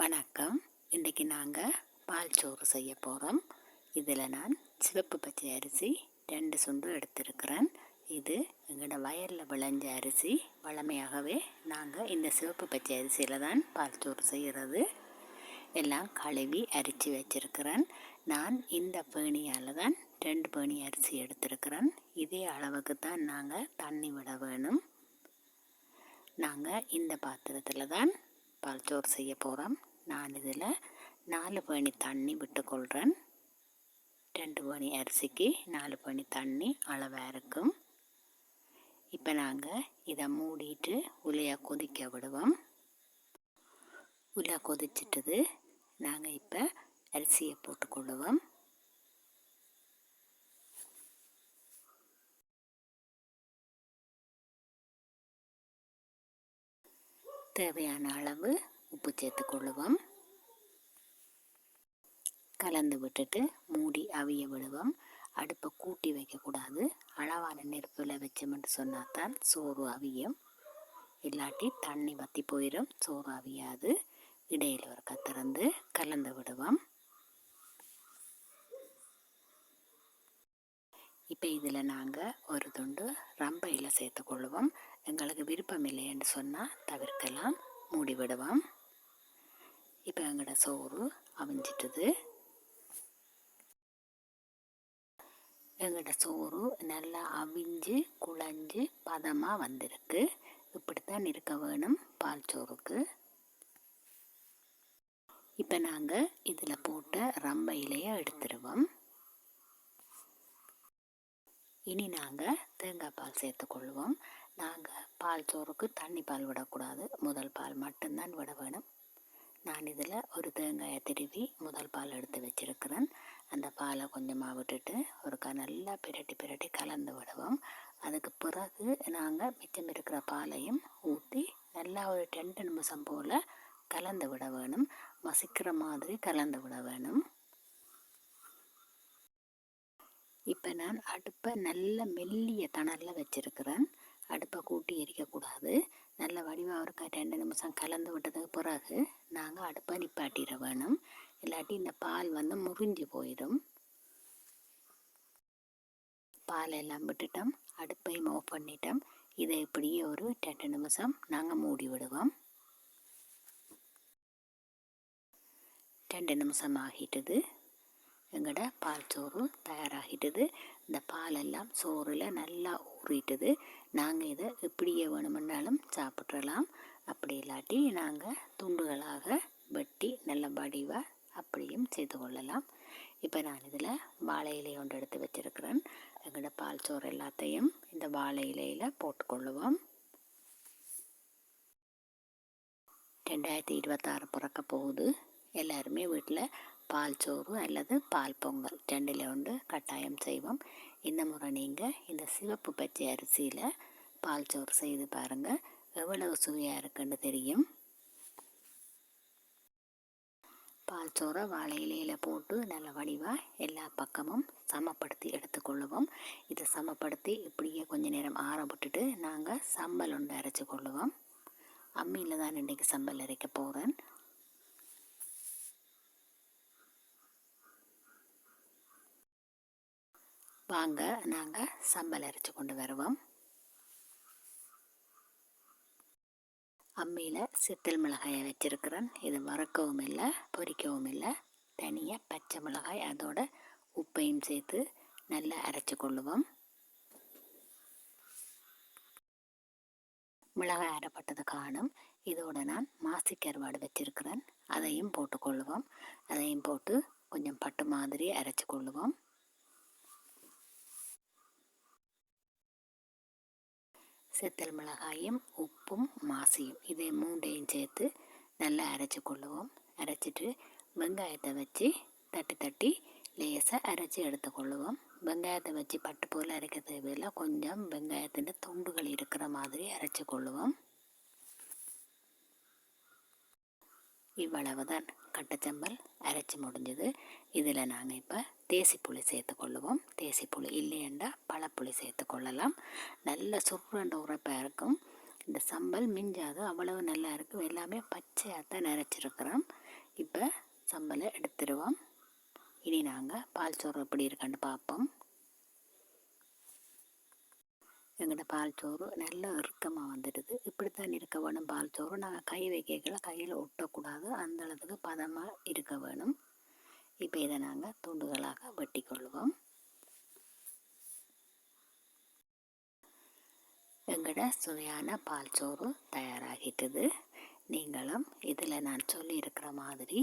வணக்கம். இன்றைக்கி நாங்கள் பால் சோறு செய்ய போகிறோம் இதில் நான் சிவப்பு பச்சை அரிசி ரெண்டு சுண்டு எடுத்திருக்கிறேன். இது எங்களோட வயலில் விளைஞ்ச அரிசி. வளமையாகவே நாங்கள் இந்த சிவப்பு பச்சை அரிசியில் தான் பால் சோறு செய்கிறது எல்லாம் கழுவி அரிச்சு வச்சிருக்கிறேன். நான் இந்த பேணியால் தான் ரெண்டு பேணி அரிசி எடுத்திருக்கிறேன். இதே அளவுக்கு தான் நாங்கள் தண்ணி விட வேணும். நாங்கள் இந்த பாத்திரத்தில் தான் பால் சோறு செய்ய போகிறோம் நான் இதில் நாலு பணி தண்ணி விட்டுக்கொள்கிறேன். ரெண்டு பணி அரிசிக்கு நாலு பணி தண்ணி அளவாக இருக்கும் இப்போ நாங்கள் இதை மூடிட்டு உலையாக கொதிக்க விடுவோம். உலை கொதிச்சிட்டது நாங்கள் இப்போ அரிசியை போட்டுக்கொள்ளுவோம் தேவையான அளவு உப்பு சேர்த்துக்கொள்ளுவோம் கலந்து விட்டுட்டு மூடி அவிய விடுவோம். அடுப்பை கூட்டி வைக்கக்கூடாது. அளவான நெருப்பில் வச்சோம்னு சொன்னால்தான் சோறு அவியும். இல்லாட்டி தண்ணி வற்றி போயிடும் சோறு அவியாது. இடையில் ஒரு கத்திறந்து கலந்து விடுவோம். இப்போ இதில் நாங்கள் ஒரு துண்டு ரம்பையில் சேர்த்துக்கொள்ளுவோம் எங்களுக்கு விருப்பம் இல்லைன்னு சொன்னால் தவிர்க்கலாம். மூடி விடுவோம். இப்போ எங்களோட சோறு அவிஞ்சிட்டுது. எங்களோட சோறு நல்லா அவிஞ்சு குழஞ்சு பதமாக வந்திருக்கு. இப்படித்தான் இருக்க வேணும் பால் சோறுக்கு. இப்போ நாங்கள் இதில் போட்ட ரம்ப இலையை எடுத்துருவோம். இனி நாங்கள் தேங்காய் பால் சேர்த்துக்கொள்வோம் நாங்கள் பால் சோறுக்கு தண்ணி பால் விடக்கூடாது. முதல் பால் மட்டும்தான் விட வேணும். நான் இதில் ஒரு தேங்காயை திருவி முதல் பால் எடுத்து வச்சுருக்கிறேன். அந்த பாலை கொஞ்சமாக விட்டுட்டு ஒருக்கா நல்லா பிரட்டி பிரட்டி கலந்து விடுவோம். அதுக்கு பிறகு நாங்கள் மிச்சம் இருக்கிற பாலையும் ஊற்றி நல்லா ஒரு ரெண்டு நிமிஷம் போல் கலந்து விட வேணும். மசிக்கிற மாதிரி கலந்து விட வேணும். இப்போ நான் அடுப்பை நல்ல மெல்லிய தணலில் வச்சுருக்கிறேன். அடுப்பை கூட்டி எரிக்கக்கூடாது. நல்ல வடிவாக இருக்க ரெண்டு நிமிஷம் கலந்து விட்டதுக்கு பிறகு நாங்கள் அடுப்பை நிப்பாட்டிட வேணும். இல்லாட்டி இந்த பால் வந்து முறிஞ்சு போயிடும். பால் எல்லாம் விட்டுட்டோம். அடுப்பையும் ஆஃப் பண்ணிட்டோம். இதை இப்படியே ஒரு ரெண்டு நிமிஷம் நாங்கள் மூடி விடுவோம். ரெண்டு நிமிஷம் ஆகிட்டது. எங்களோட பால் சோறு தயாராகிட்டது. இந்த பாலெல்லாம் சோறில் நல்லா ஊறிட்டுது. நாங்கள் இதை எப்படியே வேணுமென்னாலும் சாப்பிட்றலாம் அப்படி இல்லாட்டி நாங்கள் துண்டுகளாக வெட்டி நல்ல வடிவாக அப்படியும் செய்து கொள்ளலாம். இப்போ நான் இதில் வாழை இலையை ஒன்று எடுத்து வச்சுருக்கிறேன். எங்களோட பால் சோறு எல்லாத்தையும் இந்த வாழை இலையில் போட்டுக்கொள்ளுவோம். ரெண்டாயிரத்தி இருபத்தாறு பிறக்க போகுது. எல்லாருமே வீட்டில் பால் சோறு அல்லது பால் பொங்கல் ரெண்டில் ஒன்று கட்டாயம் செய்வோம். இந்த முறை நீங்கள் இந்த சிவப்பு பச்சை அரிசியில் பால் சோறு செய்து பாருங்கள் எவ்வளவு சுவையாக இருக்குன்னு தெரியும்? பால் சோறை வாழை இலையில் போட்டு நல்ல வடிவாக எல்லா பக்கமும் சமப்படுத்தி எடுத்துக்கொள்ளுவோம். இதை சமப்படுத்தி இப்படியே கொஞ்ச நேரம் ஆற விட்டுட்டு நாங்கள் சம்பல் ஒன்று அரைச்சி கொள்ளுவோம். அம்மியில் தான் இன்றைக்கி சம்பல் அரைக்க போகிறேன் வாங்க நாங்கள் சம்பல் அரைச்சி கொண்டு வருவோம். அம்மியில் சித்தல் மிளகாயை வச்சுருக்கிறேன். இது வறக்கவும் இல்லை பொரிக்கவும் இல்லை. தனியாக பச்சை மிளகாய் அதோட உப்பையும் சேர்த்து நல்லா அரைச்சி கொள்ளுவோம். மிளகாய் அரைப்பட்டது காணும். இதோட நான் மாசி கருவாடு வச்சுருக்கிறேன். அதையும் போட்டுக்கொள்ளுவோம் அதையும் போட்டு கொஞ்சம் பட்டு மாதிரி அரைச்சி கொள்ளுவோம். செத்தல் மிளகாயும் உப்பும் மாசியும் இதை மூண்டையும் சேர்த்து நல்லா அரைச்சி கொள்ளுவோம். அரைச்சிட்டு வெங்காயத்தை வச்சு தட்டி தட்டி லேசாக அரைச்சி எடுத்துக்கொள்ளுவோம் வெங்காயத்தை வச்சு பட்டு போல் அரைக்க தேவையில்லை. கொஞ்சம் வெங்காயத்தின் துண்டுகள் இருக்கிற மாதிரி அரைச்சி கொள்ளுவோம். இவ்வளவு தான் கட்டச்சம்பல். அரைச்சி முடிஞ்சது. இதில் நாங்கள் இப்போ தேசி புளி சேர்த்துக்கொள்ளுவோம். தேசிப்புளி இல்லையண்டா பழப்புளி சேர்த்துக்கொள்ளலாம். நல்ல சுருண்ட உரைப்பாக இருக்கும். இந்த சம்பல் மிஞ்சாது. அவ்வளவு நல்லா இருக்கும். எல்லாமே பச்சையாக தான் நிறச்சிருக்கிறோம். இப்போ சம்பலை எடுத்துருவோம். இனி நாங்கள் பால் சோறு எப்படி இருக்கான்னு பார்ப்போம். எங்களோட பால் சோறு நல்லா இறுக்கமாக வந்துடுது. இப்படித்தான் இருக்க வேணும் பால் சோறு. நாங்கள் கை வைக்கல கையில் ஒட்டக்கூடாது. அந்த அளவுக்கு பதமாக இருக்க வேணும். இப்போ இதை நாங்கள் துண்டுகளாக வெட்டி கொள்வோம் எங்களோட சுவையான பால் சோறு தயாராகிட்டது. நீங்களும் இதில் நான் சொல்லியிருக்கிற மாதிரி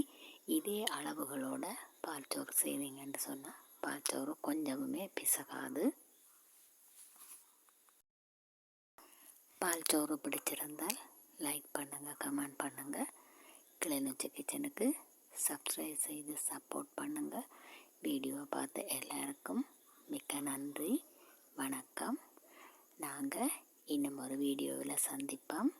இதே அளவுகளோட பால் சோறு செய்வீங்கன்னு சொன்னால் பால் சோறு கொஞ்சமுமே பிசகாது. பால் சோறு பிடிச்சிருந்தால் லைக் பண்ணுங்கள் கமெண்ட் பண்ணுங்கள் கிளிநொச்சி கிச்சனுக்கு சப்ஸ்கிரைப் செய்து சப்போர்ட் பண்ணுங்கள் வீடியோ பார்த்த எல்லாருக்கும் மிக்க நன்றி வணக்கம். நாங்கள் இன்னும் ஒரு வீடியோவில் சந்திப்போம்.